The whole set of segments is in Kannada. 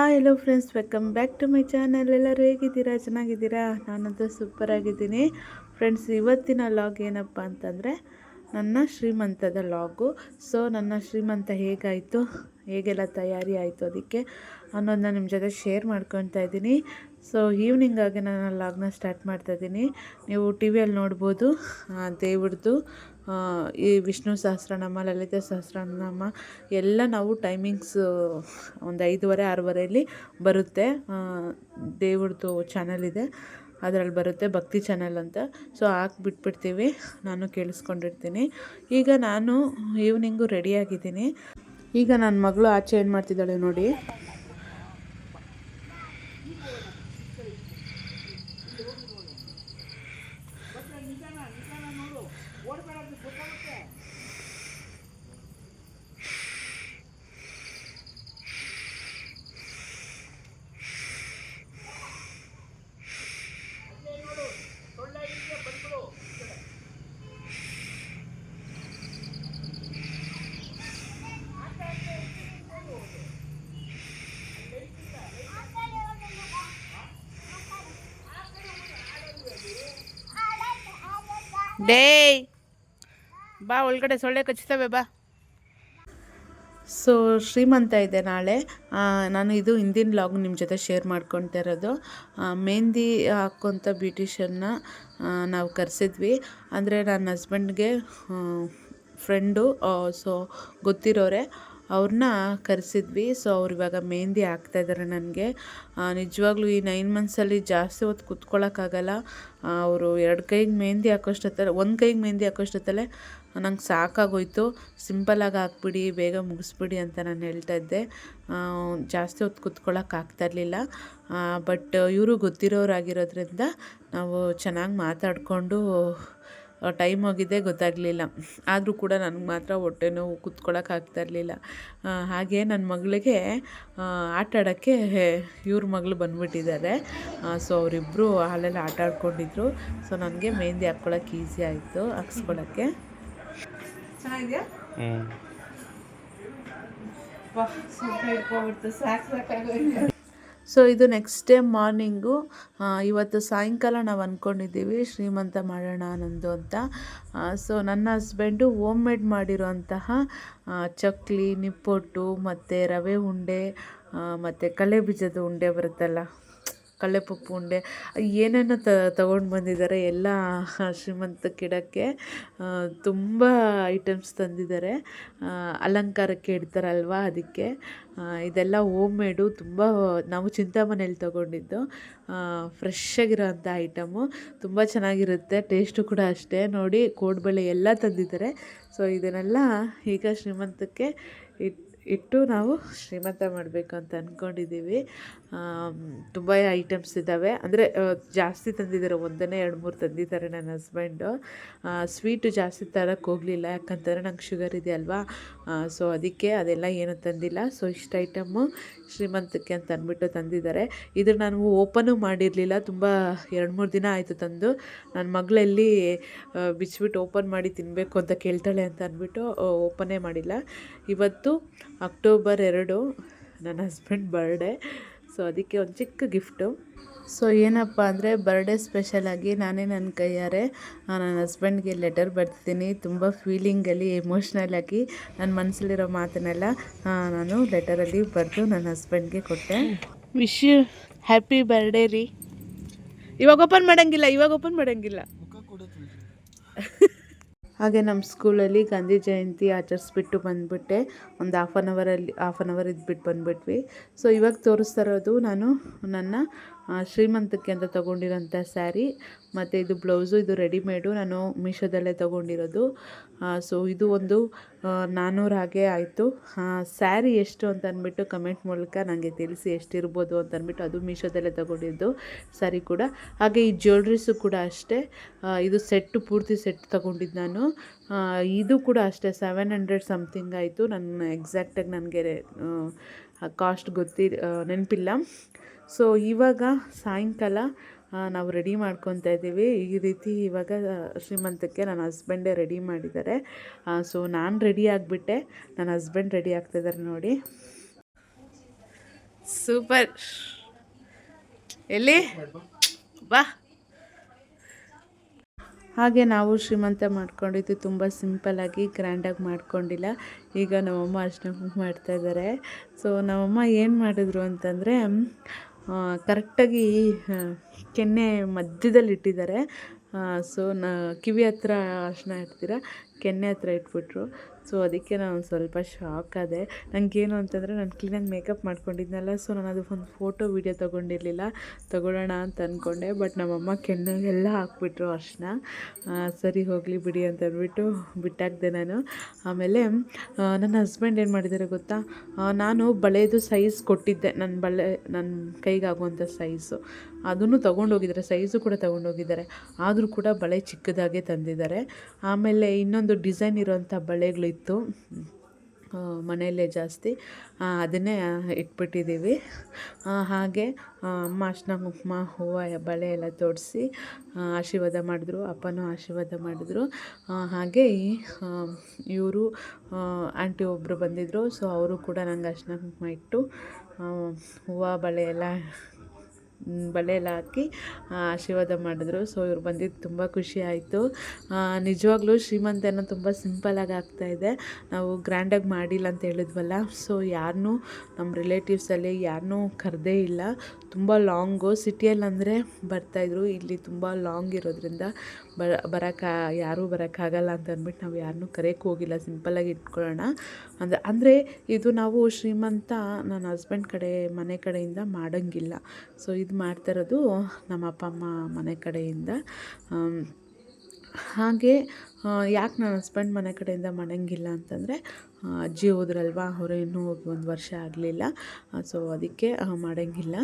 Hi hello friends welcome back to my channel ಎಲ್ಲರೂ ಹೇಗಿದ್ದೀರಾ? ಚೆನ್ನಾಗಿದ್ದೀರಾ? ನಾನಂತೂ ಸೂಪರ್ ಆಗಿದ್ದೀನಿ. ಫ್ರೆಂಡ್ಸ್ ಇವತ್ತಿನ ಲಾಗ್ ಏನಪ್ಪ ಅಂತಂದರೆ, ನನ್ನ ಶ್ರೀಮಂತದ ಲಾಗು ಸೊ ನನ್ನ ಶ್ರೀಮಂತ ಹೇಗಾಯಿತು? ಹೇಗೆಲ್ಲ ತಯಾರಿ ಆಯಿತು ಅದಕ್ಕೆ ಅನ್ನೋದನ್ನ ನಿಮ್ಮ ಜೊತೆ ಶೇರ್ ಮಾಡ್ಕೊತಾ ಇದ್ದೀನಿ. ಸೊ ಈವ್ನಿಂಗಾಗಿ ನಾನು ಲಾಗ್ನ ಸ್ಟಾರ್ಟ್ ಮಾಡ್ತಾ ಇದ್ದೀನಿ. ನೀವು ಟಿ ವಿಯಲ್ಲಿ ನೋಡ್ಬೋದು. ದೇವ್ರದ್ದು ಈ ವಿಷ್ಣು ಸಹಸ್ರನಾಮ, ಲಲಿತ ಸಹಸ್ರನಾಮ ಎಲ್ಲ ನಾವು ಟೈಮಿಂಗ್ಸ್ ಒಂದು ಐದುವರೆ, ಆರೂವರೆಯಲ್ಲಿ ಬರುತ್ತೆ. ದೇವ್ರದ್ದು ಚಾನಲ್ ಇದೆ. ಅದರಲ್ಲಿ ಬರುತ್ತೆ ಭಕ್ತಿ ಚಾನಲ್ ಅಂತ. ಸೊ ಹಾಕ್ಬಿಟ್ಬಿಡ್ತೀವಿ. ನಾನು ಕೇಳಿಸ್ಕೊಂಡಿರ್ತೀನಿ. ಈಗ ನಾನು ಈವ್ನಿಂಗು ರೆಡಿಯಾಗಿದ್ದೀನಿ ಈಗ ನನ್ನ ಮಗಳು ಆಚೆ ಏನು ಮಾಡ್ತಿದ್ದಾಳೆ ನೋಡಿ. ಡೇಯ್, ಬಾ ಒಳಗಡೆ ಸೊಳ್ಳೆ ಕಚ್ತವೆ ಬಾ. ಸೊ, ಶ್ರೀಮಂತ ಇದೆ ನಾಳೆ. ನಾನು ಇದು ಹಿಂದಿನ ಲಾಗ್ ನಿಮ್ಮ ಜೊತೆ ಶೇರ್ ಮಾಡ್ಕೊತಾ ಇರೋದು. ಮೆಹಂದಿ ಹಾಕ್ಕೊಂಥ ಬ್ಯೂಟಿಷನ್ನ ನಾವು ಕರೆಸಿದ್ವಿ. ಅಂದರೆ ನನ್ನ ಹಸ್ಬೆಂಡ್ಗೆ ಫ್ರೆಂಡು ಸೊ ಗೊತ್ತಿರೋರೆ. ಅವ್ರನ್ನ ಕರೆಸಿದ್ವಿ. ಸೊ ಅವ್ರು ಇವಾಗ ಮೆಹಂದಿ ಹಾಕ್ತಾಯಿದ್ದಾರೆ ನನಗೆ. ನಿಜವಾಗ್ಲೂ ಈ ನೈನ್ ಮಂತ್ಸಲ್ಲಿ ಜಾಸ್ತಿ ಹೊತ್ತು ಕುತ್ಕೊಳ್ಳೋಕ್ಕಾಗಲ್ಲ ಅವರು ಎರಡು ಕೈಗೆ ಮೆಹಂದಿ ಹಾಕೋಷ್ಟೊತ್ತಲ್ಲ ಒಂದು ಕೈಗೆ ಮೆಹಂದಿ ಹಾಕೋಷ್ಟೊತ್ತಲ್ಲೇ ನಂಗೆ ಸಾಕಾಗೋಯ್ತು. ಸಿಂಪಲಾಗಿ ಹಾಕ್ಬಿಡಿ, ಬೇಗ ಮುಗಿಸ್ಬಿಡಿ ಅಂತ ನಾನು ಹೇಳ್ತಾ ಇದ್ದೆ. ಜಾಸ್ತಿ ಹೊತ್ತು ಕುತ್ಕೊಳ್ಳೋಕೆ ಆಗ್ತಾ ಇರಲಿಲ್ಲ. ಬಟ್ ಇವರು ಗೊತ್ತಿರೋರಾಗಿರೋದ್ರಿಂದ ನಾವು ಚೆನ್ನಾಗಿ ಮಾತಾಡಿಕೊಂಡು ಟೈಮ್ ಹೋಗಿದ್ದೇ ಗೊತ್ತಾಗಲಿಲ್ಲ. ಆದರೂ ಕೂಡ ನನಗೆ ಮಾತ್ರ ಹೊಟ್ಟೆ ನೋವು ಕುತ್ಕೊಳ್ಳೋಕೆ ಆಗ್ತಾ ಇರಲಿಲ್ಲ. ಹಾಗೆ ನನ್ನ ಮಗಳಿಗೆ ಆಟ ಆಡೋಕ್ಕೆ ಇವ್ರ ಮಗಳು ಬಂದುಬಿಟ್ಟಿದ್ದಾರೆ. ಸೊ ಅವರಿಬ್ಬರು ಹಾಲೆಲ್ಲ ಆಟ ಆಡ್ಕೊಂಡಿದ್ರು. ಸೊ ನನಗೆ ಮೆಹಂದಿ ಹಾಕ್ಕೊಳಕ್ಕೆ ಈಸಿ ಆಯಿತು ಹಾಕ್ಸ್ಕೊಳಕ್ಕೆ. ಚೆನ್ನಾಗಿದೆಯಾ? ಸೊ ಇದು ನೆಕ್ಸ್ಟ್ ಡೇ ಮಾರ್ನಿಂಗು ಇವತ್ತು ಸಾಯಂಕಾಲ ನಾವು ಅಂದ್ಕೊಂಡಿದ್ದೀವಿ ಶ್ರೀಮಂತ ಮಾಡೋಣ ನಂದು ಅಂತ ಸೊ ನನ್ನ ಹಸ್ಬೆಂಡು ಓಮ್ ಮೇಡ್ ಮಾಡಿರೋಂತಹ ಚಕ್ಲಿ, ನಿಪ್ಪೊಟ್ಟು, ಮತ್ತು ರವೆ ಉಂಡೆ ಮತ್ತು ಕಳೆ ಬೀಜದ ಉಂಡೆ ಬರುತ್ತಲ್ಲ. ಕಡಲೆಪಪ್ಪು ಉಂಡೆ, ಏನೇನೋ ತಗೊಂಡು ಬಂದಿದ್ದಾರೆ. ಎಲ್ಲ ಶ್ರೀಮಂತ ಕಿಡಕ್ಕೆ ತುಂಬ ಐಟಮ್ಸ್ ತಂದಿದ್ದಾರೆ. ಅಲಂಕಾರಕ್ಕೆ ಇಡ್ತಾರಲ್ವ ಅದಕ್ಕೆ. ಇದೆಲ್ಲ ಹೋಮ್ ಮೇಡು ತುಂಬ ನಾವು ಚಿಂತಾಮನೇಲಿ ತೊಗೊಂಡಿದ್ದು. ಫ್ರೆಶ್ ಆಗಿರೋಂಥ ಐಟಮು ತುಂಬ ಚೆನ್ನಾಗಿರುತ್ತೆ ಟೇಸ್ಟು ಕೂಡ ಅಷ್ಟೇ. ನೋಡಿ, ಕೋಡ್ಬಳೆ ಎಲ್ಲ ತಂದಿದ್ದಾರೆ. ಸೊ ಇದನ್ನೆಲ್ಲ ಈಗ ಶ್ರೀಮಂತಕ್ಕೆ ಇಟ್, ಇಟ್ಟು ನಾವು ಶ್ರೀಮಂತ ಮಾಡಬೇಕು ಅಂತ ಅಂದ್ಕೊಂಡಿದ್ದೀವಿ ತುಂಬ ಐಟಮ್ಸ್ ಇದ್ದಾವೆ. ಅಂದರೆ ಜಾಸ್ತಿ ತಂದಿದ್ದಾರೆ ಒಂದನೇ ಎರಡು ಮೂರು ತಂದಿದ್ದಾರೆ ನನ್ನ ಹಸ್ಬೆಂಡು ಸ್ವೀಟು ಜಾಸ್ತಿ ತರಕ್ಕೆ ಹೋಗಲಿಲ್ಲ. ಯಾಕಂತಂದರೆ ನಂಗೆ ಶುಗರ್ ಇದೆ ಅಲ್ವಾ? ಸೊ ಅದಕ್ಕೆ ಅದೆಲ್ಲ ಏನೂ ತಂದಿಲ್ಲ. ಸೊ ಇಷ್ಟು ಐಟಮ್ಮು ಶ್ರೀಮಂತಕ್ಕೆ ಅಂತ ಅಂದ್ಬಿಟ್ಟು ತಂದಿದ್ದಾರೆ ಇದು ನಾನು ಓಪನು ಮಾಡಿರಲಿಲ್ಲ. ತುಂಬ ಎರಡು ಮೂರು ದಿನ ಆಯಿತು ತಂದು. ನನ್ನ ಮಗಳಲ್ಲಿ ಬಿಚ್ಚಿಬಿಟ್ಟು ಓಪನ್ ಮಾಡಿ ತಿನ್ನಬೇಕು ಅಂತ ಕೇಳ್ತಾಳೆ ಅಂತ ಅಂದ್ಬಿಟ್ಟು ಓಪನೇ ಮಾಡಿಲ್ಲ. ಇವತ್ತು ಅಕ್ಟೋಬರ್ ಎರಡು, ನನ್ನ ಹಸ್ಬೆಂಡ್ ಬರ್ಡೇ ಸೊ ಅದಕ್ಕೆ ಒಂದು ಚಿಕ್ಕ ಗಿಫ್ಟು. ಸೊ ಏನಪ್ಪ ಅಂದರೆ ಬರ್ಡೇ ಸ್ಪೆಷಲಾಗಿ ನಾನೇ ನನ್ನ ಕೈಯಾರೆ ನನ್ನ ಹಸ್ಬೆಂಡ್ಗೆ ಲೆಟರ್ ಬರ್ತೀನಿ ತುಂಬ ಫೀಲಿಂಗಲ್ಲಿ ಎಮೋಷ್ನಲ್ ಆಗಿ ನನ್ನ ಮನಸ್ಸಲ್ಲಿರೋ ಮಾತನ್ನೆಲ್ಲ ನಾನು ಲೆಟರಲ್ಲಿ ಬರೆದು ನನ್ನ ಹಸ್ಬೆಂಡ್ಗೆ ಕೊಟ್ಟೆ. ವಿಶ್ ಯು ಹ್ಯಾಪಿ ಬರ್ಡೇ ರೀ. ಇವಾಗ ಓಪನ್ ಮಾಡೋಂಗಿಲ್ಲ ಇವಾಗ ಓಪನ್ ಮಾಡೋಂಗಿಲ್ಲ. ಹಾಗೆ ನಮ್ಮ ಸ್ಕೂಲಲ್ಲಿ ಗಾಂಧಿ ಜಯಂತಿ ಆಚರಿಸ್ಬಿಟ್ಟು ಬಂದುಬಿಟ್ಟೆ. ಒಂದು ಹಾಫ್ ಆನ್ ಅವರಲ್ಲಿ ಹಾಫ್ ಆನ್ ಅವರ್ ಇದ್ಬಿಟ್ಟು ಬಂದುಬಿಟ್ವಿ. ಸೊ ಇವಾಗ ತೋರಿಸ್ತಾ ಇರೋದು ನಾನು ನನ್ನ ಶ್ರೀಮಂತಕ್ಕೆ ಅಂತ ತೊಗೊಂಡಿರೋಂಥ ಸ್ಯಾರಿ, ಮತ್ತು ಇದು ಬ್ಲೌಸು, ಇದು ರೆಡಿಮೇಡು, ನಾನು ಮೀಶೋದಲ್ಲೇ ತೊಗೊಂಡಿರೋದು. ಸೊ ಇದು ಒಂದು ನಾನ್ನೂರು ಹಾಗೆ ಆಯಿತು. ಸ್ಯಾರಿ ಎಷ್ಟು ಅಂತ ಅಂದ್ಬಿಟ್ಟು ಕಮೆಂಟ್ ಮೂಲಕ ನನಗೆ ತಿಳಿಸಿ ಎಷ್ಟಿರ್ಬೋದು ಅಂತ ಅಂದ್ಬಿಟ್ಟು ಅದು ಮೀಶೋದಲ್ಲೇ ತೊಗೊಂಡಿದ್ದು ಸ್ಯಾರಿ ಕೂಡ. ಹಾಗೆ ಈ ಜ್ಯುವೆಲ್ರೀಸು ಕೂಡ ಅಷ್ಟೇ. ಇದು ಸೆಟ್ಟು, ಪೂರ್ತಿ ಸೆಟ್ ತೊಗೊಂಡಿದ್ದು ನಾನು. ಇದು ಕೂಡ ಅಷ್ಟೇ, ಸೆವೆನ್ ಹಂಡ್ರೆಡ್ ಸಮಥಿಂಗ್ ಆಯಿತು. ನನ್ನ ಎಕ್ಸಾಕ್ಟಾಗಿ ನನಗೆ ಕಾಸ್ಟ್ ಗೊತ್ತಿ ನೆನಪಿಲ್ಲ. ಸೊ ಇವಾಗ ಸಾಯಂಕಾಲ ನಾವು ರೆಡಿ ಮಾಡ್ಕೊತಾ ಇದ್ದೀವಿ. ಈ ರೀತಿ ಇವಾಗ ಶ್ರೀಮಂತಕ್ಕೆ ನನ್ನ ಹಸ್ಬೆಂಡೇ ರೆಡಿ ಮಾಡಿದ್ದಾರೆ. ಸೊ ನಾನು ರೆಡಿ ಆಗಿಬಿಟ್ಟೆ. ನನ್ನ ಹಸ್ಬೆಂಡ್ ರೆಡಿ ಆಗ್ತಿದ್ದಾರೆ ನೋಡಿ. ಸೂಪರ್ ಎಲ್ಲಿ? ಬಾ. ಹಾಗೆ ನಾವು ಶ್ರೀಮಂತ ಮಾಡ್ಕೊಂಡಿದ್ದು ತುಂಬ ಸಿಂಪಲ್ಲಾಗಿ ಗ್ರ್ಯಾಂಡಾಗಿ ಮಾಡ್ಕೊಂಡಿಲ್ಲ. ಈಗ ನಮ್ಮಮ್ಮ ಅಷ್ಟೇ ಮಾಡ್ತಾ ಇದ್ದಾರೆ. ಸೊ ನಮ್ಮಮ್ಮ ಏನು ಮಾಡಿದ್ರು ಅಂತಂದರೆ ಕರೆಕ್ಟಾಗಿ ಕೆನ್ನೆ ಮಧ್ಯದಲ್ಲಿ ಇಟ್ಟಿದ್ದಾರೆ. ಸೊ ನ ಕಿವಿ ಹತ್ರ ಅರಿಶ್ಣ ಇಡ್ತೀರ? ಕೆನ್ನೆ ಹತ್ರ ಇಟ್ಬಿಟ್ರು. ಸೊ ಅದಕ್ಕೆ ನಾನು ಒಂದು ಸ್ವಲ್ಪ ಶಾಕ್ ಆದೆ. ನನಗೇನು ಅಂತಂದರೆ ನಾನು ಕ್ಲೀನಾಗಿ ಮೇಕಪ್ ಮಾಡ್ಕೊಂಡಿದ್ನಲ್ಲ ಸೊ ನಾನು ಅದು ಒಂದು ಫೋಟೋ ವೀಡಿಯೋ ತೊಗೊಂಡಿರಲಿಲ್ಲ. ತೊಗೊಳ್ಳೋಣ ಅಂತ ಅಂದ್ಕೊಂಡೆ ಬಟ್ ನಮ್ಮಮ್ಮ ಕೆನ್ನೆಗೆಲ್ಲ ಹಾಕ್ಬಿಟ್ರು ಅರ್ಶನ. ಸರಿ ಹೋಗಲಿ ಬಿಡಿ ಅಂತ ಅಂದ್ಬಿಟ್ಟು ಬಿಟ್ಟಾಕ್ದೆ ನಾನು. ಆಮೇಲೆ ನನ್ನ ಹಸ್ಬೆಂಡ್ ಏನು ಮಾಡಿದ್ದಾರೆ ಗೊತ್ತಾ? ನಾನು ಬಳೆದು ಸೈಜ್ ಕೊಟ್ಟಿದ್ದೆ. ನನ್ನ ಬಳೆ ನನ್ನ ಕೈಗಾಗುವಂಥ ಸೈಜು ಅದನ್ನು ತೊಗೊಂಡೋಗಿದ್ದಾರೆ ಸೈಜು ಕೂಡ ತೊಗೊಂಡೋಗಿದ್ದಾರೆ. ಆದರೂ ಕೂಡ ಬಳೆ ಚಿಕ್ಕದಾಗೆ ತಂದಿದ್ದಾರೆ. ಆಮೇಲೆ ಇನ್ನೊಂದು ಡಿಸೈನ್ ಇರೋಂಥ ಬಳೆಗಳಿತ್ತು. ಮನೆಯಲ್ಲೇ ಜಾಸ್ತಿ. ಅದನ್ನೇ ಇಟ್ಬಿಟ್ಟಿದ್ದೀವಿ. ಹಾಗೆ ಅಮ್ಮ ಅಷ್ಟನ ಕುಂಕುಮ, ಹೂವು, ಬಳೆ ಎಲ್ಲ ತೋಡಿಸಿ ಆಶೀರ್ವಾದ ಮಾಡಿದ್ರು. ಅಪ್ಪನೂ ಆಶೀರ್ವಾದ ಮಾಡಿದ್ರು. ಹಾಗೆ ಇವರು ಆಂಟಿ ಒಬ್ಬರು ಬಂದಿದ್ದರು ಸೊ ಅವರು ಕೂಡ ನಂಗೆ ಅಷ್ಟನ ಕುಂಕುಮ ಇಟ್ಟು ಹೂವು, ಬಳೆ ಎಲ್ಲ ಮ್, ಬಳೆ ಎಲ್ಲ ಹಾಕಿ ಆಶೀರ್ವಾದ ಮಾಡಿದ್ರು. ಸೊ ಇವ್ರು ಬಂದಿದ್ದು ತುಂಬ ಖುಷಿ ಆಯಿತು. ನಿಜವಾಗ್ಲೂ ಶ್ರೀಮಂತನ ತುಂಬ ಸಿಂಪಲಾಗಿ ಆಗ್ತಾಯಿದೆ ನಾವು ಗ್ರ್ಯಾಂಡಾಗಿ ಮಾಡಿಲ್ಲ ಅಂತ ಹೇಳಿದ್ವಲ್ಲ. ಸೊ ಯಾರನ್ನೂ ನಮ್ಮ ರಿಲೇಟಿವ್ಸಲ್ಲಿ ಯಾರನ್ನೂ ಕರೆದೇ ಇಲ್ಲ. ತುಂಬ ಲಾಂಗು ಸಿಟಿಯಲ್ಲಿ ಅಂದರೆ ಬರ್ತಾಯಿದ್ರು ಇಲ್ಲಿ ತುಂಬ ಲಾಂಗ್ ಇರೋದ್ರಿಂದ ಬರ ಬರೋಕ್ಕೆ ಯಾರೂ ಬರೋಕ್ಕಾಗಲ್ಲ ಅಂತ ಅಂದ್ಬಿಟ್ಟು ನಾವು ಯಾರನ್ನೂ ಕರೆಯೋಕ್ಕೆ ಹೋಗಿಲ್ಲ. ಸಿಂಪಲಾಗಿ ಇಟ್ಕೊಳ್ಳೋಣ. ಅಂದರೆ ಅಂದರೆ ಇದು ನಾವು ಶ್ರೀಮಂತ ನನ್ನ ಹಸ್ಬೆಂಡ್ ಕಡೆ, ಮನೆ ಕಡೆಯಿಂದ ಮಾಡೋಂಗಿಲ್ಲ. ಸೊ ಇದು ಮಾಡ್ತಾ ಇರೋದು ನಮ್ಮ ಅಪ್ಪ ಅಮ್ಮ ಮನೆ ಕಡೆಯಿಂದ. ಹಾಗೆ ಯಾಕೆ ನನ್ನ ಹಸ್ಬೆಂಡ್ ಮನೆ ಕಡೆಯಿಂದ ಮಾಡೋಂಗಿಲ್ಲ ಅಂತಂದರೆ ಅಜ್ಜಿ ಹೋದ್ರಲ್ವಾ, ಅವರು ಇನ್ನೂ ಒಂದು ವರ್ಷ ಆಗಲಿಲ್ಲ ಸೊ ಅದಕ್ಕೆ ಮಾಡೋಂಗಿಲ್ಲ.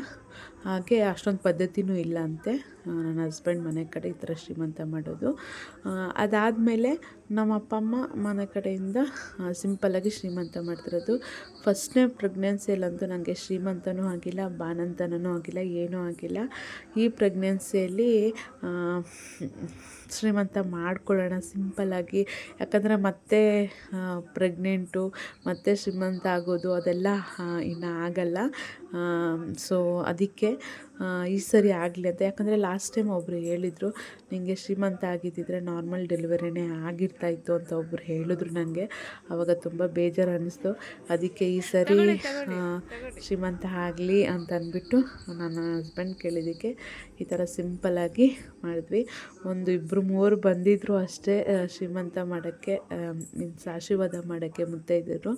ಹಾಗೆ ಅಷ್ಟೊಂದು ಪದ್ಧತಿನೂ ಇಲ್ಲ ಅಂತೆ ನನ್ನ ಹಸ್ಬೆಂಡ್ ಮನೆ ಕಡೆ ಈ ಥರ ಶ್ರೀಮಂತ ಮಾಡೋದು. ಅದಾದಮೇಲೆ ನಮ್ಮ ಅಪ್ಪ, ಅಮ್ಮ ಮನೆ ಕಡೆಯಿಂದ ಸಿಂಪಲ್ಲಾಗಿ ಶ್ರೀಮಂತ ಮಾಡ್ತಿರೋದು. ಫಸ್ಟ್ನೇ ಪ್ರೆಗ್ನೆನ್ಸಿಯಲ್ಲಂತೂ ನನಗೆ ಶ್ರೀಮಂತನೂ ಆಗಿಲ್ಲ ಬಾನಂತನೂ ಆಗಿಲ್ಲ, ಏನೂ ಆಗಿಲ್ಲ. ಈ ಪ್ರೆಗ್ನೆನ್ಸಿಯಲ್ಲಿ ಶ್ರೀಮಂತ ಮಾಡ್ಕೊಳ್ಳೋಣ ಸಿಂಪಲ್ಲಾಗಿ ಯಾಕಂದರೆ ಮತ್ತೆ ಪ್ರೆಗ್ನೆಂಟು ಮತ್ತೆ ಶ್ರೀಮಂತ ಆಗೋದು ಅದೆಲ್ಲ ಇನ್ನು ಆಗಲ್ಲ. ಸೊ ಅದಕ್ಕೆ ಈ ಸರಿ ಆಗಲಿ ಅಂತ. ಯಾಕಂದರೆ ಲಾಸ್ಟ್ ಟೈಮ್ ಒಬ್ಬರು ಹೇಳಿದರು ನಿನಗೆ ಶ್ರೀಮಂತ ಆಗಿದ್ದಿದ್ರೆ ನಾರ್ಮಲ್ ಡೆಲಿವರಿನೇ ಆಗಿರ್ತಾಯಿತ್ತು ಅಂತ ಒಬ್ಬರು ಹೇಳಿದ್ರು ನನಗೆ ಆವಾಗ ತುಂಬ ಬೇಜಾರು ಅನ್ನಿಸ್ತು ಅದಕ್ಕೆ ಈ ಸರಿ ಶ್ರೀಮಂತ ಆಗಲಿ ಅಂತ ಅಂದ್ಬಿಟ್ಟು ನನ್ನ ಹಸ್ಬೆಂಡ್ ಕೇಳಿದ್ದಕ್ಕೆ ಈ ಥರ ಸಿಂಪಲ್ಲಾಗಿ ಮಾಡಿದ್ವಿ. ಒಂದು ಇಬ್ಬರು ಮೂವರು ಬಂದಿದ್ದರು ಅಷ್ಟೇ ಶ್ರೀಮಂತ ಮಾಡೋಕ್ಕೆ ಮೀನ್ಸ್ ಆಶೀರ್ವಾದ ಮಾಡೋಕ್ಕೆ ಮುತ್ತೈದರು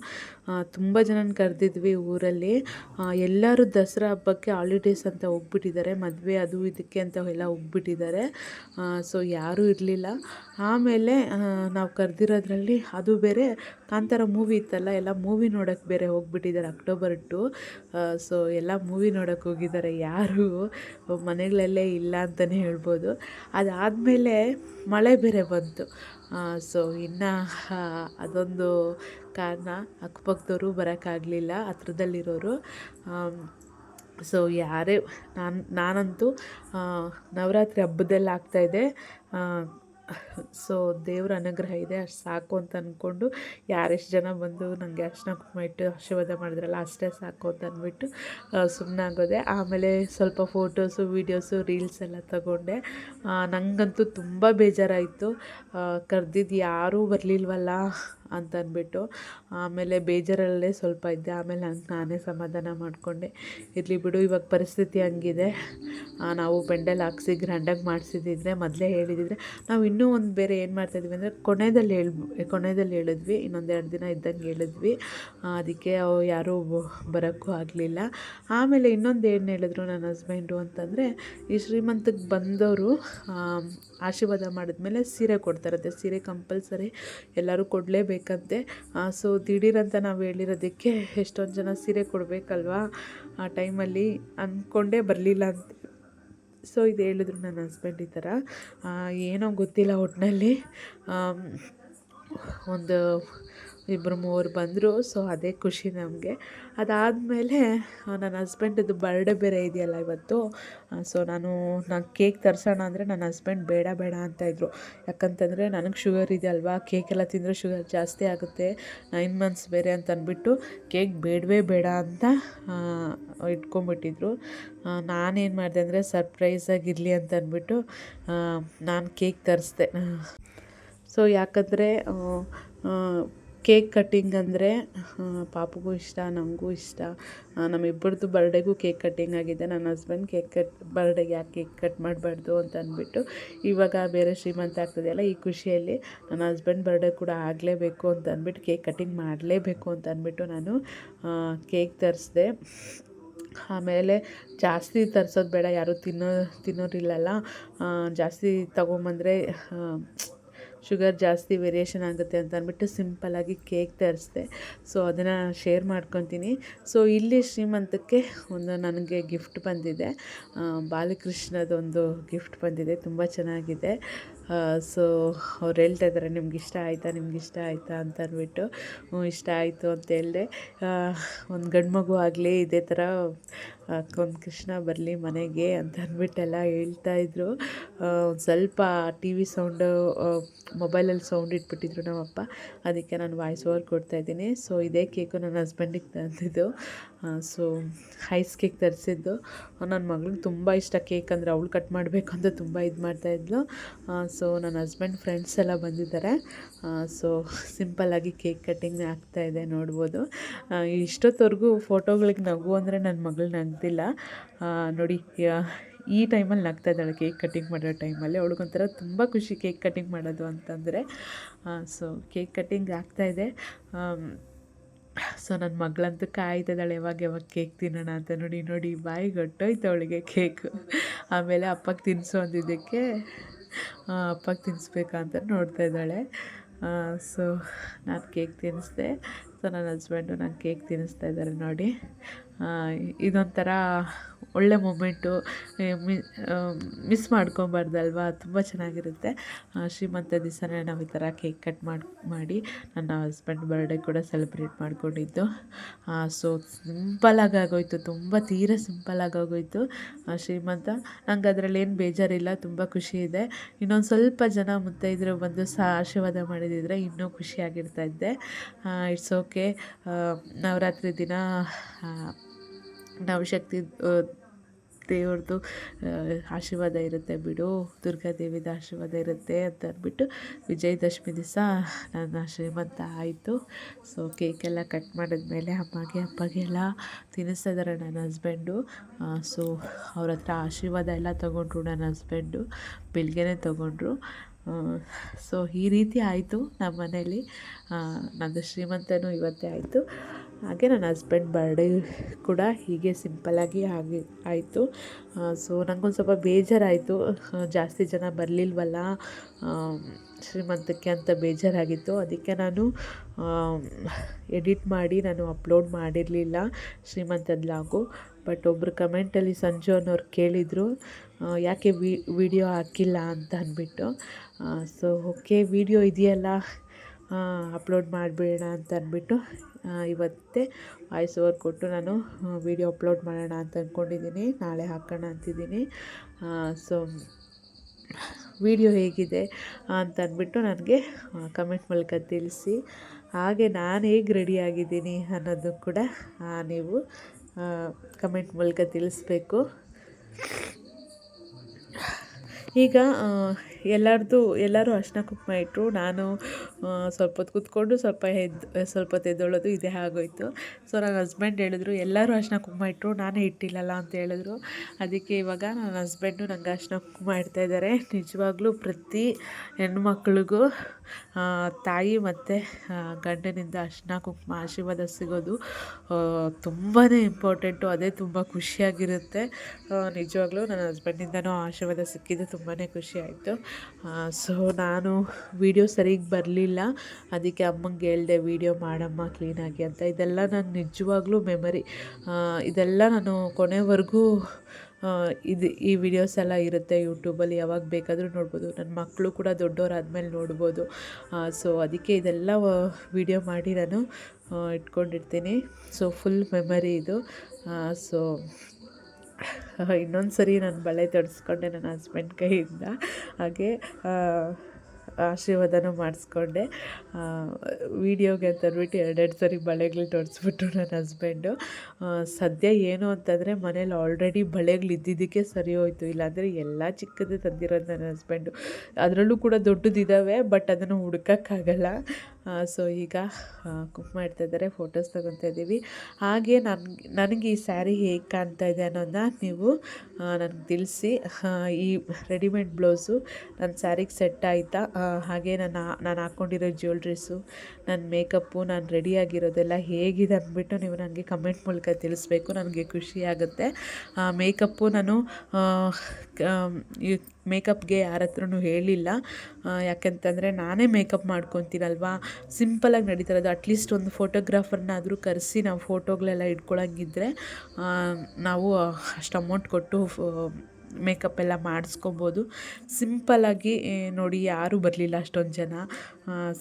ತುಂಬ ಜನನ ಕರೆದಿದ್ವಿ ಊರಲ್ಲಿ. ಆ, ಎಲ್ಲರೂ ದಸರಾ ಹಬ್ಬಕ್ಕೆ ಹಾಲಿಡೇಸ್ ಅಂತ ಹೋಗ್ಬಿಟ್ಟಿದ್ದಾರೆ, ಮದುವೆ ಅದು ಇದಕ್ಕೆ ಅಂತ ಎಲ್ಲ ಹೋಗ್ಬಿಟ್ಟಿದ್ದಾರೆ. ಸೊ ಯಾರೂ ಇರಲಿಲ್ಲ. ಆಮೇಲೆ ನಾವು ಕರೆದಿರೋದ್ರಲ್ಲಿ ಅದು ಬೇರೆ, ಕಾಂತಾರ ಮೂವಿ ಇತ್ತಲ್ಲ, ಎಲ್ಲ ಮೂವಿ ನೋಡೋಕ್ಕೆ ಬೇರೆ ಹೋಗ್ಬಿಟ್ಟಿದ್ದಾರೆ ಅಕ್ಟೋಬರ್ ಟು. ಸೊ ಎಲ್ಲ ಮೂವಿ ನೋಡೋಕ್ಕೆ ಹೋಗಿದ್ದಾರೆ. ಯಾರು ಮನೆಗಳಲ್ಲೇ ಇಲ್ಲ ಅಂತಲೇ ಹೇಳ್ಬೋದು. ಅದಾದಮೇಲೆ ಮಳೆ ಬೇರೆ ಬಂತು. ಸೊ ಇನ್ನು ಅದೊಂದು ಕಾರಣ. ಅಕ್ಕಪಕ್ಕದವರು ಬರೋಕ್ಕಾಗಲಿಲ್ಲ ಹತ್ರದಲ್ಲಿರೋರು. ಸೊ ಯಾರೇ ನಾನು ನಾನಂತೂ ನವರಾತ್ರಿ ಹಬ್ಬದಲ್ಲಿ ಆಗ್ತಾಯಿದೆ ಸೊ ದೇವ್ರ ಅನುಗ್ರಹ ಇದೆ, ಅಷ್ಟು ಸಾಕು ಅಂತ ಅಂದ್ಕೊಂಡು ಯಾರೆಷ್ಟು ಜನ ಬಂದು ನನಗೆ ಅರ್ಶನ ಕುಂಕುಮ ಇಟ್ಟು ಆಶೀರ್ವಾದ ಮಾಡಿದ್ರಲ್ಲ, ಅಷ್ಟೇ ಸಾಕು ಅಂತ ಅಂದ್ಬಿಟ್ಟು ಸುಮ್ಮನಾಗೋದೆ ಆಮೇಲೆ ಸ್ವಲ್ಪ ಫೋಟೋಸು ವೀಡಿಯೋಸು ರೀಲ್ಸ್ ಎಲ್ಲ ತಗೊಂಡೆ. ನನಗಂತೂ ತುಂಬ ಬೇಜಾರಾಯಿತು. ಕರೆದಿದ್ದು ಯಾರೂ ಬರಲಿಲ್ವಲ್ಲ. ಅಂತ ಅಂದ್ಬಿಟ್ಟು ಆಮೇಲೆ ಬೇಜಾರಲ್ಲೇ ಸ್ವಲ್ಪ ಇದ್ದೆ. ಆಮೇಲೆ ನಂಗೆ ನಾನೇ ಸಮಾಧಾನ ಮಾಡಿಕೊಂಡೆ. ಇರಲಿ ಬಿಡು, ಇವಾಗ ಪರಿಸ್ಥಿತಿ ಹಂಗಿದೆ. ನಾವು ಪೆಂಡಲ್ ಹಾಕ್ಸಿ ಗ್ರ್ಯಾಂಡಾಗಿ ಮಾಡಿಸಿದ್ದಿದ್ರೆ ಮೊದಲೇ ಹೇಳಿದಿದ್ರೆ, ನಾವು ಇನ್ನೂ ಒಂದು ಬೇರೆ ಏನು ಮಾಡ್ತಾಯಿದ್ವಿ ಅಂದರೆ ಕೊನೆಯಲ್ಲಿ ಹೇಳ್ ಕೊನೆಯಲ್ಲಿ ಹೇಳಿದ್ವಿ, ಇನ್ನೊಂದು ಎರಡು ದಿನ ಇದ್ದಂಗೆ ಹೇಳಿದ್ವಿ. ಅದಕ್ಕೆ ಯಾರೂ ಬರೋಕ್ಕೂ ಆಗಲಿಲ್ಲ. ಆಮೇಲೆ ಇನ್ನೊಂದು ಏನು ಹೇಳಿದ್ರು ನನ್ನ ಹಸ್ಬೆಂಡು ಅಂತಂದರೆ, ಈ ಶ್ರೀಮಂತಕ್ಕೆ ಬಂದವರು ಆಶೀರ್ವಾದ ಮಾಡಿದ್ಮೇಲೆ ಸೀರೆ ಕೊಡ್ತಾರಂತೆ ಸೀರೆ ಕಂಪಲ್ಸರಿ ಎಲ್ಲರೂ ಕೊಡಲೇಬೇಕಂತೆ ಸೊ ದಿಢೀರಂತ ನಾವು ಹೇಳಿರೋದಕ್ಕೆ ಎಷ್ಟೊಂದು ಜನ ಸೀರೆ ಕೊಡಬೇಕಲ್ವಾ? ಆ ಟೈಮಲ್ಲಿ ಅಂದ್ಕೊಂಡೇ ಬರಲಿಲ್ಲ ಅಂತ. ಸೊ ಇದು ಹೇಳಿದ್ರು ನನ್ನ ಹಸ್ಬೆಂಡ್ ಈ ಥರ ಏನೋ ಗೊತ್ತಿಲ್ಲ ಒಟ್ಟಿನಲ್ಲಿ ಒಂದು ಇಬ್ಬರು ಮೂವರು ಬಂದರು ಸೊ ಅದೇ ಖುಷಿ ನಮಗೆ. ಅದಾದಮೇಲೆ ನನ್ನ ಹಸ್ಬೆಂಡದು ಬರ್ಡೇ ಬೇರೆ ಇದೆಯಲ್ಲ ಇವತ್ತು. ಸೊ ನಾನು ನಾನು ಕೇಕ್ ತರಿಸೋಣ ಅಂದರೆ ನನ್ನ ಹಸ್ಬೆಂಡ್ ಬೇಡ ಬೇಡ ಅಂತ ಇದ್ದರು ಯಾಕಂತಂದರೆ ನನಗೆ ಶುಗರ್ ಇದೆ ಅಲ್ವಾ? ಕೇಕೆಲ್ಲ ತಿಂದರೆ ಶುಗರ್ ಜಾಸ್ತಿ ಆಗುತ್ತೆ. ನೈನ್ ಮಂತ್ಸ್ ಬೇರೆ ಅಂತ ಅಂದ್ಬಿಟ್ಟು ಕೇಕ್ ಬೇಡವೇ ಬೇಡ ಅಂತ ಇಟ್ಕೊಂಬಿಟ್ಟಿದ್ರು ನಾನೇನು ಮಾಡಿದೆ ಅಂದರೆ ಸರ್ಪ್ರೈಸಾಗಿರಲಿ ಅಂತ ಅಂದ್ಬಿಟ್ಟು ನಾನು ಕೇಕ್ ತರಿಸ್ದೆ. ಸೊ ಯಾಕಂದರೆ ಕೇಕ್ ಕಟ್ಟಿಂಗ್ ಅಂದರೆ ಪಾಪಗೂ ಇಷ್ಟ ನನಗೂ ಇಷ್ಟ. ನಮ್ಮಿಬ್ಬರದ್ದು ಬರ್ಡೇಗೂ ಕೇಕ್ ಕಟ್ಟಿಂಗ್ ಆಗಿದೆ. ನನ್ನ ಹಸ್ಬೆಂಡ್ ಕೇಕ್ ಕಟ್ ಬರ್ಡೇಗೆ ಯಾಕೆ ಕೇಕ್ ಕಟ್ ಮಾಡಬಾರ್ದು ಅಂತ ಅಂದ್ಬಿಟ್ಟು, ಇವಾಗ ಬೇರೆ ಶ್ರೀಮಂತ ಆಗ್ತದೆಯಲ್ಲ ಈ ಖುಷಿಯಲ್ಲಿ ನನ್ನ ಹಸ್ಬೆಂಡ್ ಬರ್ಡೇ ಕೂಡ ಆಗಲೇಬೇಕು ಅಂತ ಅಂದ್ಬಿಟ್ಟು, ಕೇಕ್ ಕಟ್ಟಿಂಗ್ ಮಾಡಲೇಬೇಕು ಅಂತ ಅಂದ್ಬಿಟ್ಟು ನಾನು ಕೇಕ್ ತರಿಸ್ದೆ. ಆಮೇಲೆ ಜಾಸ್ತಿ ತರ್ಸೋದು ಬೇಡ, ಯಾರೂ ತಿನ್ನೋ, ತಿನ್ನೋರಿಲ್ಲಲ್ಲ. ಜಾಸ್ತಿ ತೊಗೊಂಬಂದ್ರೆ ಶುಗರ್ ಜಾಸ್ತಿ ವೇರಿಯೇಷನ್ ಆಗುತ್ತೆ ಅಂತ ಅಂದ್ಬಿಟ್ಟು ಸಿಂಪಲ್ಲಾಗಿ ಕೇಕ್ ತರಿಸಿದೆ. ಸೊ, ಅದನ್ನು ಶೇರ್ ಮಾಡ್ಕೊತೀನಿ. ಸೊ, ಇಲ್ಲಿ ಶ್ರೀಮಂತಕ್ಕೆ ಒಂದು ನನಗೆ ಗಿಫ್ಟ್ ಬಂದಿದೆ. ಬಾಲಕೃಷ್ಣದೊಂದು ಗಿಫ್ಟ್ ಬಂದಿದೆ. ತುಂಬ ಚೆನ್ನಾಗಿದೆ. ಸೊ ಅವ್ರು ಹೇಳ್ತಾ ಇದ್ದಾರೆ ನಿಮ್ಗೆ ಇಷ್ಟ ಆಯಿತಾ ನಿಮ್ಗೆ ಇಷ್ಟ ಆಯಿತಾ? ಅಂತ ಅಂದ್ಬಿಟ್ಟು ಹ್ಞೂ ಇಷ್ಟ ಆಯಿತು ಅಂತ ಹೇಳಿದೆ. ಒಂದು ಗಂಡು ಮಗು ಆಗಲಿ ಇದೇ ಥರ ಒಂದು ಕೃಷ್ಣ ಬರಲಿ ಮನೆಗೆ ಅಂತ ಅಂದ್ಬಿಟ್ಟೆಲ್ಲ ಹೇಳ್ತಾಯಿದ್ರು ಒಂದು ಸ್ವಲ್ಪ ಟಿ ವಿ ಸೌಂಡು ಮೊಬೈಲಲ್ಲಿ ಸೌಂಡ್ ಇಟ್ಬಿಟ್ಟಿದ್ರು ನಮ್ಮಪ್ಪ. ಅದಕ್ಕೆ ನಾನು ವಾಯ್ಸ್ ಓವರ್ ಕೊಡ್ತಾಯಿದ್ದೀನಿ ಸೊ ಇದೇ ಕೇಕು ನನ್ನ ಹಸ್ಬೆಂಡಿಗೆ ತಂದಿದ್ದು. ಸೊ ಐಸ್ ಕೇಕ್ ತರಿಸಿದ್ದು. ನನ್ನ ಮಗಳಿಗೆ ತುಂಬ ಇಷ್ಟ ಕೇಕ್ ಅಂದರೆ ಅವಳು ಕಟ್ ಮಾಡಬೇಕು ಅಂತ ತುಂಬ ಇದು ಮಾಡ್ತಾಯಿದ್ಲು ಸೊ ನನ್ನ ಹಸ್ಬೆಂಡ್ ಫ್ರೆಂಡ್ಸ್ ಎಲ್ಲ ಬಂದಿದ್ದಾರೆ. ಸೊ ಸಿಂಪಲ್ಲಾಗಿ ಕೇಕ್ ಕಟ್ಟಿಂಗ್ ಆಗ್ತಾಯಿದೆ ನೋಡ್ಬೋದು. ಇಷ್ಟೊತ್ತವರೆಗೂ ಫೋಟೋಗಳಿಗೆ ನಗು ಅಂದರೆ ನನ್ನ ಮಗಳು ನಗ್ದಿಲ್ಲ. ನೋಡಿ ಈ ಟೈಮಲ್ಲಿ ನಗ್ತಾ ಇದ್ದಾಳೆ ಕೇಕ್ ಕಟ್ಟಿಂಗ್ ಮಾಡೋ ಟೈಮಲ್ಲಿ ಅವಳಿಗೊಂಥರ ತುಂಬ ಖುಷಿ ಕೇಕ್ ಕಟ್ಟಿಂಗ್ ಮಾಡೋದು ಅಂತಂದರೆ. ಸೊ ಕೇಕ್ ಕಟ್ಟಿಂಗ್ ಆಗ್ತಾಯಿದೆ ಸೊ ನನ್ನ ಮಗಳಂತೂ ಕಾಯ್ತಿದ್ದಾಳೆ ಯಾವಾಗ ಯಾವಾಗ ಕೇಕ್ ತಿನ್ನೋಣ ಅಂತ ನೋಡಿ ನೋಡಿ, ಬಾಯಿ ಗೊಟ್ಟೋಯ್ತು ಅವಳಿಗೆ ಕೇಕು. ಆಮೇಲೆ ಅಪ್ಪಗೆ ತಿನ್ನಿಸು ಅಂದಿದ್ದಕ್ಕೆ ಅಪ್ಪಗೆ ತಿನ್ನಿಸ್ಬೇಕಂತ ನೋಡ್ತಾ ಇದ್ದಾಳೆ. ಸೊ ನಾನು ಕೇಕ್ ತಿನ್ನಿಸ್ದೆ ಸೊ ನನ್ನ ಹಸ್ಬೆಂಡು ನಾನು ಕೇಕ್ ತಿನ್ನಿಸ್ತಾ ಇದ್ದಾರೆ ನೋಡಿ. ಇದೊಂಥರ ಒಳ್ಳೆ ಮೂಮೆಂಟು ಮಿಸ್ ಮಾಡ್ಕೊಬಾರ್ದಲ್ವಾ? ತುಂಬ ಚೆನ್ನಾಗಿರುತ್ತೆ. ಶ್ರೀಮಂತ ದಿವಸನೇ ನಾವು ಈ ಥರ ಕೇಕ್ ಕಟ್ ಮಾಡಿ ಮಾಡಿ ನನ್ನ ಹಸ್ಬೆಂಡ್ ಬರ್ಡೇ ಕೂಡ ಸೆಲೆಬ್ರೇಟ್ ಮಾಡಿಕೊಂಡಿದ್ದು. ಸೊ ಸಿಂಪಲಾಗಿ ಆಗೋಯಿತು, ತುಂಬ ತೀರ ಸಿಂಪಲಾಗಿ ಆಗೋಯಿತು. ಶ್ರೀಮಂತ. ನಂಗೆ ಅದರಲ್ಲಿ ಏನು ಬೇಜಾರಿಲ್ಲ, ತುಂಬ ಖುಷಿ ಇದೆ. ಇನ್ನೊಂದು ಸ್ವಲ್ಪ ಜನ ಮುತ್ತೈದರು ಬಂದು ಸಹ ಆಶೀರ್ವಾದ ಮಾಡಿದಿದ್ರೆ ಇನ್ನೂ ಖುಷಿಯಾಗಿರ್ತಾ ಇದ್ದೆ. ಇಟ್ಸ್ ಓಕೆ ನವರಾತ್ರಿ ದಿನ ನವಶಕ್ತಿ ದೇವ್ರದ್ದು ಆಶೀರ್ವಾದ ಇರುತ್ತೆ ಬಿಡು ದುರ್ಗಾದೇವಿದ ಆಶೀರ್ವಾದ ಇರುತ್ತೆ ಅಂತ ಅಂದ್ಬಿಟ್ಟು ವಿಜಯದಶಮಿ ದಿವಸ ನನ್ನ ಶ್ರೀಮಂತ ಆಯಿತು. ಸೊ ಕೇಕೆಲ್ಲ ಕಟ್ ಮಾಡಿದ್ಮೇಲೆ ಅಮ್ಮಗೆ, ಅಪ್ಪಗೆ ಎಲ್ಲ ತಿನ್ನಿಸ್ತಿದ್ದಾರೆ ನನ್ನ ಹಸ್ಬೆಂಡು ಸೊ ಅವ್ರ ಹತ್ರ ಆಶೀರ್ವಾದ ಎಲ್ಲ ತೊಗೊಂಡ್ರು ನನ್ನ ಹಸ್ಬೆಂಡು ಬೆಳಗ್ಗೆನೇ ತೊಗೊಂಡ್ರು. ಸೊ ಈ ರೀತಿ ಆಯಿತು ನಮ್ಮ ಮನೇಲಿ ನಂದು ಶ್ರೀಮಂತನೂ ಇವತ್ತೇ ಆಯಿತು. ಹಾಗೆ ನನ್ನ ಹಸ್ಬೆಂಡ್ ಬರ್ಡೇ ಕೂಡ ಹೀಗೆ ಸಿಂಪಲ್ಲಾಗಿ ಆಗಿ ಆಯಿತು. ಸೊ ನನಗೊಂದು ಸ್ವಲ್ಪ ಬೇಜಾರಾಯಿತು. ಜಾಸ್ತಿ ಜನ ಬರಲಿಲ್ವಲ್ಲ? ಶ್ರೀಮಂತಕ್ಕೆ ಅಂತ ಬೇಜಾರಾಗಿತ್ತು. ಅದಕ್ಕೆ ನಾನು ಎಡಿಟ್ ಮಾಡಿ ನಾನು ಅಪ್ಲೋಡ್ ಮಾಡಿರಲಿಲ್ಲ ಶ್ರೀಮಂತದ ಲಾಗು ಬಟ್ ಒಬ್ಬರು ಕಮೆಂಟಲ್ಲಿ ಸಂಜು ಅನ್ನೋರು ಕೇಳಿದರು ಯಾಕೆ ವಿಡಿಯೋ ಹಾಕಿಲ್ಲ? ಅಂತ ಅಂದ್ಬಿಟ್ಟು. ಸೊ ಓಕೆ ವಿಡಿಯೋ ಇದೆಯಲ್ಲ? ಅಪ್ಲೋಡ್ ಮಾಡಬೇಡ ಅಂತ ಅಂದ್ಬಿಟ್ಟು ಇವತ್ತೇ ವಾಯ್ಸ್ ಓವರ್ ಕೊಟ್ಟು ನಾನು ವೀಡಿಯೋ ಅಪ್ಲೋಡ್ ಮಾಡೋಣ ಅಂತ ಅಂದ್ಕೊಂಡಿದ್ದೀನಿ ನಾಳೆ ಹಾಕೋಣ ಅಂತಿದ್ದೀನಿ. ಸೊ ವಿಡಿಯೋ ಹೇಗಿದೆ ಅಂತ ಅಂದ್ಬಿಟ್ಟು ನನಗೆ ಕಮೆಂಟ್ ಮೂಲಕ ತಿಳಿಸಿ. ಹಾಗೆ ನಾನು ಹೇಗೆ ರೆಡಿಯಾಗಿದ್ದೀನಿ ಅನ್ನೋದು ಕೂಡ ನೀವು ಕಮೆಂಟ್ ಮೂಲಕ ತಿಳಿಸ್ಬೇಕು. ಈಗ ಎಲ್ಲರದ್ದು, ಎಲ್ಲರೂ ಅರ್ಶಿನ ಕುಂಕುಮ ಇಟ್ಟರು ನಾನು ಸ್ವಲ್ಪ ಹೊತ್ತು ಕೂತ್ಕೊಂಡು, ಸ್ವಲ್ಪ ಎದ್ದು ಸ್ವಲ್ಪ ಹೊತ್ತು ಎದ್ದೊಳೋದು ಇದೇ ಆಗೋಯಿತು. ಸೊ ನನ್ನ ಹಸ್ಬೆಂಡ್ ಹೇಳಿದ್ರು, ಎಲ್ಲರೂ ಅರ್ಶಿನ ಕುಂಕುಮ ಇಟ್ಟರು ನಾನೇ ಇಟ್ಟಿಲ್ಲಲ್ಲ ಅಂತ ಹೇಳಿದ್ರು. ಅದಕ್ಕೆ ಇವಾಗ ನನ್ನ ಹಸ್ಬೆಂಡು ನಂಗೆ ಅರ್ಶಿನ ಕುಂಕುಮ ಇಡ್ತಾಯಿದ್ದಾರೆ ನಿಜವಾಗ್ಲೂ ಪ್ರತಿ ಹೆಣ್ಮಕ್ಳಿಗೂ ತಾಯಿ ಮತ್ತು ಗಂಡನಿಂದ ಅರ್ಶಿನ ಕುಂಕುಮ ಆಶೀರ್ವಾದ ಸಿಗೋದು ತುಂಬಾ ಇಂಪಾರ್ಟೆಂಟು ಅದೇ ತುಂಬ ಖುಷಿಯಾಗಿರುತ್ತೆ. ನಿಜವಾಗ್ಲೂ ನನ್ನ ಹಸ್ಬೆಂಡಿಂದನೂ ಆಶೀರ್ವಾದ ಸಿಕ್ಕಿದ್ದು ತುಂಬಾ ಖುಷಿ ಆಯಿತು. ಸೊ ನಾನು ವೀಡಿಯೋ ಸರಿಗೆ ಬರಲಿಲ್ಲ. ಅದಕ್ಕೆ ಅಮ್ಮಂಗೆ ಹೇಳಿದೆ ವೀಡಿಯೋ ಮಾಡಮ್ಮ ಕ್ಲೀನಾಗಿ ಅಂತ. ಇದೆಲ್ಲ ನಾನು ನಿಜವಾಗ್ಲೂ ಮೆಮರಿ ಇದೆಲ್ಲ ನಾನು ಕೊನೆವರೆಗೂ ಇದು ಈ ವಿಡಿಯೋಸ್ ಎಲ್ಲ ಇರುತ್ತೆ ಯೂಟ್ಯೂಬಲ್ಲಿ ಯಾವಾಗ ಬೇಕಾದರೂ ನೋಡ್ಬೋದು. ನನ್ನ ಮಕ್ಕಳು ಕೂಡ ದೊಡ್ಡವರಾದ್ಮೇಲೆ ನೋಡ್ಬೋದು. ಸೊ ಅದಕ್ಕೆ ಇದೆಲ್ಲ ವಿಡಿಯೋ ಮಾಡಿ ನಾನು ಇಟ್ಕೊಂಡಿರ್ತೀನಿ. ಸೊ ಫುಲ್ ಮೆಮರಿ ಇದು. ಸೊ ಇನ್ನೊಂದು ಸರಿ ನಾನು ಬಳೆ ತೊಡಿಸ್ಕೊಂಡೆ ನನ್ನ ಹಸ್ಬೆಂಡ್ ಕೈಯಿಂದ. ಹಾಗೆ ಆಶೀರ್ವಾದನೂ ಮಾಡಿಸ್ಕೊಂಡೆ. ವೀಡಿಯೋಗೆ ಅಂತ ಅಂದ್ಬಿಟ್ಟು ಎರಡೆರಡು ಸರಿ ಬಳೆಗಳು ತೊಡಿಸ್ಬಿಟ್ರು ನನ್ನ ಹಸ್ಬೆಂಡು ಸದ್ಯ ಏನು ಅಂತಂದರೆ ಮನೇಲಿ ಆಲ್ರೆಡಿ ಬಳೆಗಳು ಇದ್ದಿದ್ದಕ್ಕೆ ಸರಿ ಹೋಯ್ತು. ಇಲ್ಲಾಂದರೆ ಎಲ್ಲ ಚಿಕ್ಕದೇ ತಂದಿರೋದು ನನ್ನ ಹಸ್ಬೆಂಡು ಅದರಲ್ಲೂ ಕೂಡ ದೊಡ್ಡದಿದ್ದಾವೆ ಬಟ್ ಅದನ್ನು ಹುಡ್ಕೋಕ್ಕಾಗಲ್ಲ. ಸೊ ಈಗ ಕುಕ್ ಮಾಡ್ತಾ ಇದ್ದಾರೆ ಫೋಟೋಸ್ ತೊಗೊತಾ ಇದ್ದೀವಿ. ಹಾಗೆ ನನ್ಗೆ ನನಗೆ ಈ ಸ್ಯಾರಿ ಹೇಗೆ ಕಾಣ್ತಾ ಇದೆ ಅನ್ನೋದನ್ನ ನೀವು ನನಗೆ ತಿಳಿಸಿ. ಈ ರೆಡಿಮೇಡ್ ಬ್ಲೌಸು ನನ್ನ ಸ್ಯಾರಿಗೆ ಸೆಟ್ ಆಯಿತಾ? ಹಾಗೆ ನನ್ನ, ನಾನು ಹಾಕ್ಕೊಂಡಿರೋ ಜ್ಯುವೆಲ್ರೀಸು ನನ್ನ ಮೇಕಪ್ಪು ನಾನು ರೆಡಿಯಾಗಿರೋದೆಲ್ಲ ಹೇಗಿದೆ ಅಂದ್ಬಿಟ್ಟು ನೀವು ನನಗೆ ಕಮೆಂಟ್ ಮೂಲಕ ತಿಳಿಸ್ಬೇಕು. ನನಗೆ ಖುಷಿ ಆಗುತ್ತೆ. ಮೇಕಪ್ಪು ನಾನು ಮೇಕಪ್ಗೆ ಯಾರ ಹತ್ರನೂ ಹೇಳಿಲ್ಲ ಯಾಕಂತಂದರೆ ನಾನೇ ಮೇಕಪ್ ಮಾಡ್ಕೊತೀನಲ್ವಾ? ಸಿಂಪಲಾಗಿ ನಡೀತಿರೋದು ಅಟ್ಲೀಸ್ಟ್ ಒಂದು ಫೋಟೋಗ್ರಾಫರ್ನಾದರೂ ಕರೆಸಿ ನಾವು ಫೋಟೋಗಳೆಲ್ಲ ಇಟ್ಕೊಳಂಗಿದ್ರೆ ನಾವು ಅಷ್ಟು ಅಮೌಂಟ್ ಕೊಟ್ಟು ಮೇಕಪ್ ಎಲ್ಲ ಮಾಡಿಸ್ಕೊಬೋದು. ಸಿಂಪಲ್ಲಾಗಿ ನೋಡಿ ಯಾರೂ ಬರಲಿಲ್ಲ ಅಷ್ಟೊಂದು ಜನ.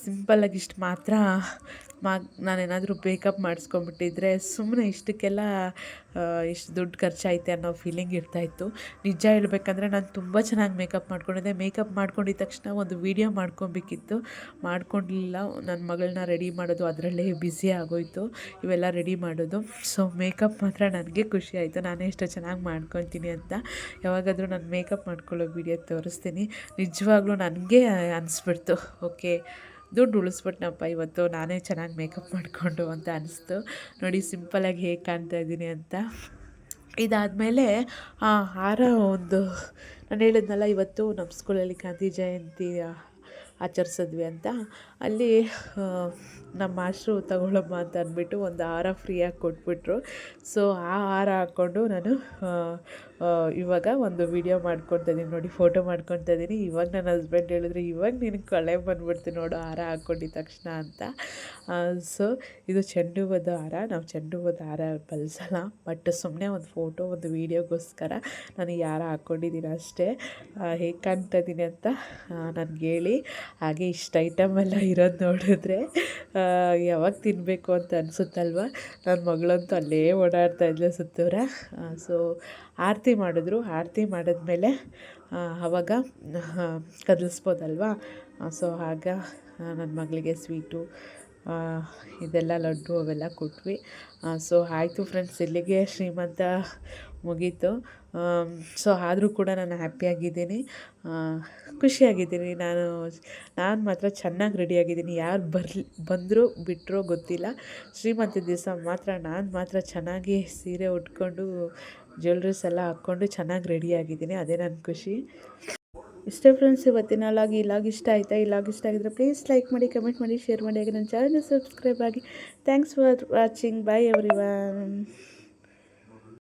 ಸಿಂಪಲ್ಲಾಗಿ ಇಷ್ಟು ಮಾತ್ರ ಮಾ ನಾನೇನಾದರೂ ಮೇಕಪ್ ಮಾಡಿಸ್ಕೊಂಬಿಟ್ಟಿದ್ರೆ ಸುಮ್ಮನೆ ಇಷ್ಟಕ್ಕೆಲ್ಲ ಇಷ್ಟು ದುಡ್ಡು ಖರ್ಚಾಯಿತೆ ಅನ್ನೋ ಫೀಲಿಂಗ್ ಇರ್ತಾಯಿತ್ತು ನಿಜ ಹೇಳಬೇಕಂದ್ರೆ ನಾನು ತುಂಬ ಚೆನ್ನಾಗಿ ಮೇಕಪ್ ಮಾಡ್ಕೊಂಡಿದ್ದೆ. ಮೇಕಪ್ ಮಾಡ್ಕೊಂಡಿದ್ದ ತಕ್ಷಣ ಒಂದು ವೀಡಿಯೋ ಮಾಡ್ಕೊಬೇಕಿತ್ತು. ಮಾಡ್ಕೊಂಡಿಲ್ಲ. ನನ್ನ ಮಗಳನ್ನ ರೆಡಿ ಮಾಡೋದು ಅದರಲ್ಲೇ ಬ್ಯುಸಿ ಆಗೋಯಿತು. ಇವೆಲ್ಲ ರೆಡಿ ಮಾಡೋದು. ಸೊ ಮೇಕಪ್ ಮಾತ್ರ ನನಗೆ ಖುಷಿ ಆಯಿತು. ನಾನೇ ಇಷ್ಟು ಚೆನ್ನಾಗಿ ಮಾಡ್ಕೊತೀನಿ ಅಂತ. ಯಾವಾಗಾದರೂ ನಾನು ಮೇಕಪ್ ಮಾಡ್ಕೊಳ್ಳೋ ವೀಡಿಯೋ ತೋರಿಸ್ತೀನಿ. ನಿಜವಾಗ್ಲೂ ನನಗೆ ಅನಿಸ್ಬಿಡ್ತು. ಓಕೆ ದುಡ್ಡು ಉಳಿಸ್ಬಿಟ್ನಪ್ಪ, ಇವತ್ತು ನಾನೇ ಚೆನ್ನಾಗಿ ಮೇಕಪ್ ಮಾಡಿಕೊಂಡು ಅಂತ ಅನಿಸ್ತು. ನೋಡಿ ಸಿಂಪಲಾಗಿ ಹೇಗೆ ಕಾಣ್ತಾ ಇದ್ದೀನಿ ಅಂತ. ಇದಾದಮೇಲೆ ಹಾರ ಒಂದು, ನಾನು ಹೇಳಿದ್ನಲ್ಲ, ಇವತ್ತು ನಮ್ಮ ಸ್ಕೂಲಲ್ಲಿ ಗಾಂಧಿ ಜಯಂತಿ ಆಚರಿಸಿದ್ವಿ ಅಂತ. ಅಲ್ಲಿ ನಮ್ಮ ಮಾಸ್ಟ್ರು ತಗೊಳ್ಳಮ್ಮ ಅಂತ ಅಂದ್ಬಿಟ್ಟು ಒಂದು ಹಾರ ಫ್ರೀಯಾಗಿ ಕೊಟ್ಬಿಟ್ರು. ಸೊ ಆ ಹಾರ ಹಾಕ್ಕೊಂಡು ನಾನು ಇವಾಗ ಒಂದು ವಿಡಿಯೋ ಮಾಡ್ಕೊತಾ ಇದ್ದೀನಿ ನೋಡಿ ಫೋಟೋ ಮಾಡ್ಕೊತಾ ಇದ್ದೀನಿ ಇವಾಗ ನನ್ನ ಹಸ್ಬೆಂಡ್ ಹೇಳಿದ್ರು, ಇವಾಗ ನಿನಗೆ ಕಳೆ ಬಂದ್ಬಿಡ್ತೀನಿ ನೋಡು, ಹಾರ ಹಾಕ್ಕೊಂಡಿದ್ದ ತಕ್ಷಣ ಅಂತ. ಸೊ ಇದು ಚೆಂಡು ಹೂವದ ಹಾರ. ನಾವು ಚೆಂಡು ಹೂವದ ಹಾರ ಬಳಸಲ್ಲ ಬಟ್ ಸುಮ್ಮನೆ ಒಂದು ಫೋಟೋ ಒಂದು ವೀಡಿಯೋಗೋಸ್ಕರ ನಾನು ಯಾರ ಹಾಕ್ಕೊಂಡಿದ್ದೀನಿ ಅಷ್ಟೇ. ಹೇಗೆ ಕಾಣ್ತಾ ಇದ್ದೀನಿ ಅಂತ ನನಗೆ ಹೇಳಿ. ಹಾಗೆ ಇಷ್ಟು ಐಟಮ್ ಎಲ್ಲ ಇರೋದು ನೋಡಿದ್ರೆ ಯಾವಾಗ ತಿನ್ನಬೇಕು ಅಂತ ಅನಿಸುತ್ತಲ್ವ? ನನ್ನ ಮಗಳಂತೂ ಅಲ್ಲೇ ಓಡಾಡ್ತಾ ಇದ್ಲು ಸುತ್ತೂರ. ಸೊ ಆರತಿ ಮಾಡಿದ್ರು. ಆರತಿ ಮಾಡಿದ್ಮೇಲೆ ಆವಾಗ ಕದಲಿಸ್ಬೋದಲ್ವಾ? ಸೊ ಆಗ ನನ್ನ ಮಗಳಿಗೆ ಸ್ವೀಟು ಇದೆಲ್ಲ ಲಡ್ಡು ಅವೆಲ್ಲ ಕೊಟ್ವಿ. ಸೊ ಆಯಿತು ಫ್ರೆಂಡ್ಸ್ ಇಲ್ಲಿಗೆ ಶ್ರೀಮಂತ ಮುಗೀತು. ಸೊ ಆದರೂ ಕೂಡ ನಾನು ಹ್ಯಾಪಿಯಾಗಿದ್ದೀನಿ ಖುಷಿಯಾಗಿದ್ದೀನಿ. ನಾನು ನಾನು ಮಾತ್ರ ಚೆನ್ನಾಗಿ ರೆಡಿಯಾಗಿದ್ದೀನಿ ಯಾರು ಬರ್ಲಿ ಬಂದರೂ ಬಿಟ್ಟರೂ ಗೊತ್ತಿಲ್ಲ. ಶ್ರೀಮಂತ ದಿವಸ ಮಾತ್ರ ನಾನು ಮಾತ್ರ ಚೆನ್ನಾಗಿ ಸೀರೆ ಉಟ್ಕೊಂಡು ಜ್ಯುವೆಲ್ರೀಸ್ ಎಲ್ಲ ಹಾಕ್ಕೊಂಡು ಚೆನ್ನಾಗಿ ರೆಡಿಯಾಗಿದ್ದೀನಿ ಅದೇ ನನ್ನ ಖುಷಿ. ಇಷ್ಟೇ ಫ್ರೆಂಡ್ಸ್ ಇವತ್ತಿನ ಲಾಗಿ ಈ ಲಾಗ್ ಇಷ್ಟ ಆಯಿತಾ ಈ ಲಾಗ್ ಇಷ್ಟ ಆಗಿದ್ರೆ ಪ್ಲೀಸ್ ಲೈಕ್ ಮಾಡಿ ಕಮೆಂಟ್ ಮಾಡಿ ಶೇರ್ ಮಾಡಿ, ಹಾಗೆ ನನ್ನ ಚಾನಲ್ನ ಸಬ್ಸ್ಕ್ರೈಬ್ ಆಗಿ. Thanks for watching bye every